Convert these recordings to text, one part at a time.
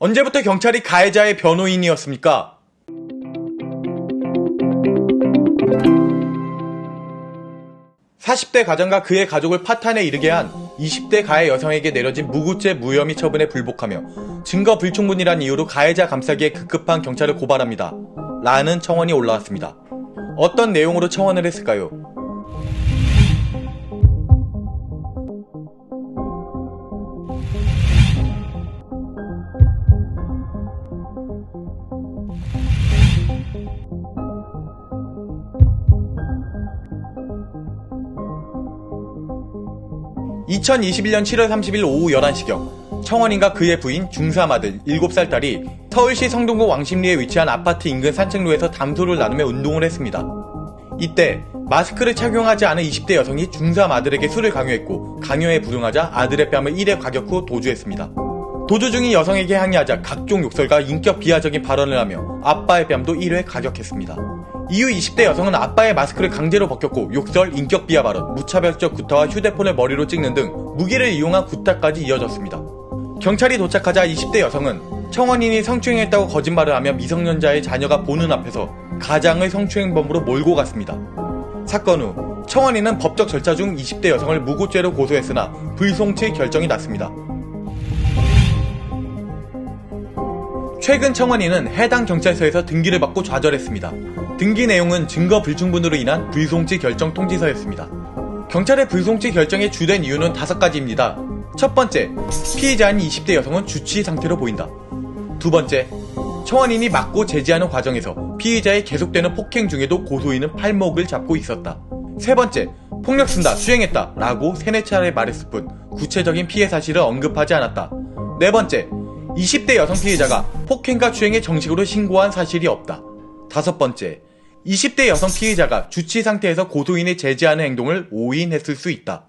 언제부터 경찰이 가해자의 변호인이었습니까? (40대) 가장과 그의 가족을 파탄에 이르게 한 (20대) 가해 여성에게 내려진 무구죄 무혐의 처분에 불복하며 증거 불충분이란 이유로 가해자 감싸기에 급급한 경찰을 고발합니다 라는 청원이 올라왔습니다 어떤 내용으로 청원을 했을까요? (2021년 7월 30일) 오후 11시경 청원인과 그의 부인 중3 아들 7살 딸이 서울시 성동구 왕십리에 위치한 아파트 인근 산책로에서 담소를 나누며 운동을 했습니다. 이때 마스크를 착용하지 않은 20대 여성이 중3 아들에게 술을 강요했고 강요에 불응하자 아들의 뺨을 1회 가격 후 도주했습니다. 도주 중인 여성에게 항의하자 각종 욕설과 인격 비하적인 발언을 하며 아빠의 뺨도 1회 가격했습니다. 이후 20대 여성은 아빠의 마스크를 강제로 벗겼고 욕설, 인격 비하 발언, 무차별적 구타와 휴대폰을 머리로 찍는 등 무기를 이용한 구타까지 이어졌습니다. 경찰이 도착하자 20대 여성은 청원인이 성추행했다고 거짓말을 하며 미성년자의 자녀가 보는 앞에서 가장을 성추행범으로 몰고 갔습니다. 사건 후 청원인은 법적 절차 중 20대 여성을 무고죄로 고소했으나 불송치 결정이 났습니다. 최근 청원인은 해당 경찰서에서 등기를 받고 좌절했습니다. 등기 내용은 증거 불충분으로 인한 불송치 결정 통지서였습니다. 경찰의 불송치 결정의 주된 이유는 다섯 가지입니다. 첫 번째, 피의자인 20대 여성은 주치 상태로 보인다. 두 번째, 청원인이 맞고 제지하는 과정에서 피의자의 계속되는 폭행 중에도 고소인은 팔목을 잡고 있었다. 세 번째, 폭력 쓴다, 수행했다 라고 세네 차례 말했을 뿐 구체적인 피해 사실을 언급하지 않았다. 네 번째, 20대 여성 피해자가 폭행과 추행에 정식으로 신고한 사실이 없다. 다섯 번째, 20대 여성 피해자가 주치 상태에서 고소인을 제지하는 행동을 오인했을 수 있다.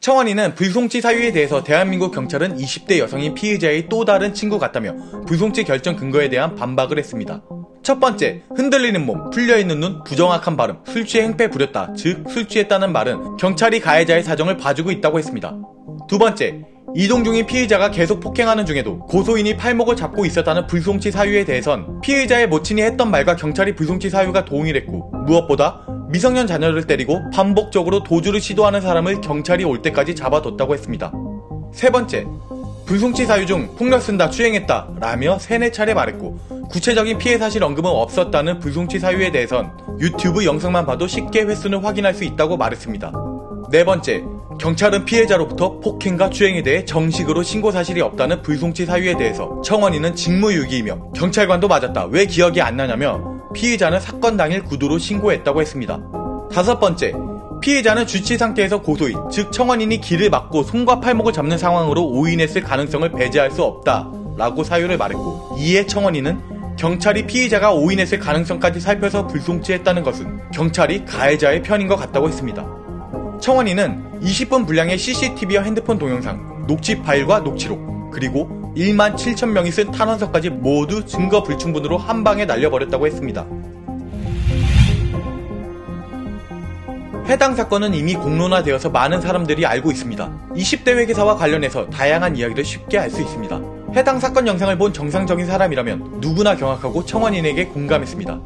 청원인은 불송치 사유에 대해서 대한민국 경찰은 20대 여성인 피해자의 또 다른 친구 같다며 불송치 결정 근거에 대한 반박을 했습니다. 첫 번째, 흔들리는 몸, 풀려있는 눈, 부정확한 발음, 술 취해 행패 부렸다, 즉 술 취했다는 말은 경찰이 가해자의 사정을 봐주고 있다고 했습니다. 두 번째, 이동 중인 피의자가 계속 폭행하는 중에도 고소인이 팔목을 잡고 있었다는 불송치 사유에 대해선 피의자의 모친이 했던 말과 경찰이 불송치 사유가 동일했고 무엇보다 미성년 자녀를 때리고 반복적으로 도주를 시도하는 사람을 경찰이 올 때까지 잡아뒀다고 했습니다. 세 번째, 불송치 사유 중 폭력 쓴다, 추행했다 라며 세네 차례 말했고 구체적인 피해 사실 언급은 없었다는 불송치 사유에 대해선 유튜브 영상만 봐도 쉽게 횟수는 확인할 수 있다고 말했습니다. 네 번째, 경찰은 피해자로부터 폭행과 추행에 대해 정식으로 신고 사실이 없다는 불송치 사유에 대해서 청원인은 직무유기이며 경찰관도 맞았다. 왜 기억이 안 나냐며 피의자는 사건 당일 구두로 신고했다고 했습니다. 다섯 번째, 피해자는 주치 상태에서 고소인, 즉 청원인이 길을 막고 손과 팔목을 잡는 상황으로 오인했을 가능성을 배제할 수 없다. 라고 사유를 말했고, 이에 청원인은 경찰이 피의자가 오인했을 가능성까지 살펴서 불송치했다는 것은 경찰이 가해자의 편인 것 같다고 했습니다. 청원인은 20분 분량의 CCTV와 핸드폰 동영상, 녹취 파일과 녹취록, 그리고 1만 7천 명이 쓴 탄원서까지 모두 증거 불충분으로 한 방에 날려버렸다고 했습니다. 해당 사건은 이미 공론화되어서 많은 사람들이 알고 있습니다. 20대 회계사와 관련해서 다양한 이야기를 쉽게 알 수 있습니다. 해당 사건 영상을 본 정상적인 사람이라면 누구나 경악하고 청원인에게 공감했습니다.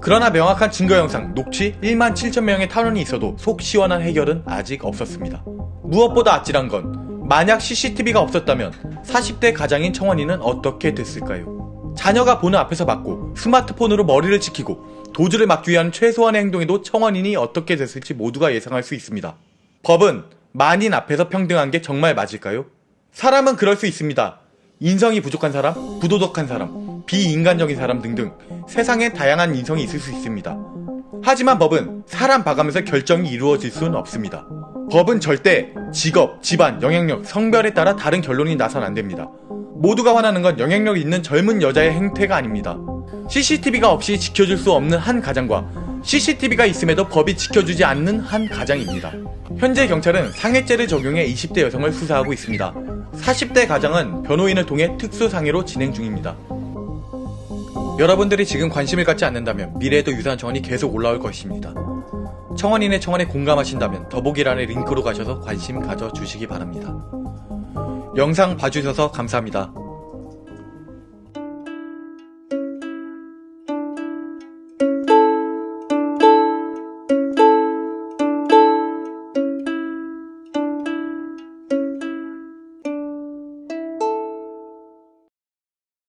그러나 명확한 증거 영상, 녹취 1만 7천 명의 탄원이 있어도 속 시원한 해결은 아직 없었습니다. 무엇보다 아찔한 건 만약 CCTV가 없었다면 40대 가장인 청원이는 어떻게 됐을까요? 자녀가 보는 앞에서 맞고 스마트폰으로 머리를 지키고 도주를 막기 위한 최소한의 행동에도 청원인이 어떻게 됐을지 모두가 예상할 수 있습니다. 법은 만인 앞에서 평등한 게 정말 맞을까요? 사람은 그럴 수 있습니다. 인성이 부족한 사람, 부도덕한 사람, 비인간적인 사람 등등 세상에 다양한 인성이 있을 수 있습니다. 하지만 법은 사람 봐가면서 결정이 이루어질 수는 없습니다. 법은 절대 직업, 집안, 영향력, 성별에 따라 다른 결론이 나선 안 됩니다. 모두가 원하는 건 영향력 있는 젊은 여자의 행태가 아닙니다. CCTV가 없이 지켜줄 수 없는 한 가장과 CCTV가 있음에도 법이 지켜주지 않는 한 가장입니다. 현재 경찰은 상해죄를 적용해 20대 여성을 수사하고 있습니다. 40대 가장은 변호인을 통해 특수상해로 진행 중입니다. 여러분들이 지금 관심을 갖지 않는다면 미래에도 유사한 청원이 계속 올라올 것입니다. 청원인의 청원에 공감하신다면 더보기란의 링크로 가셔서 관심 가져주시기 바랍니다. 영상 봐주셔서 감사합니다.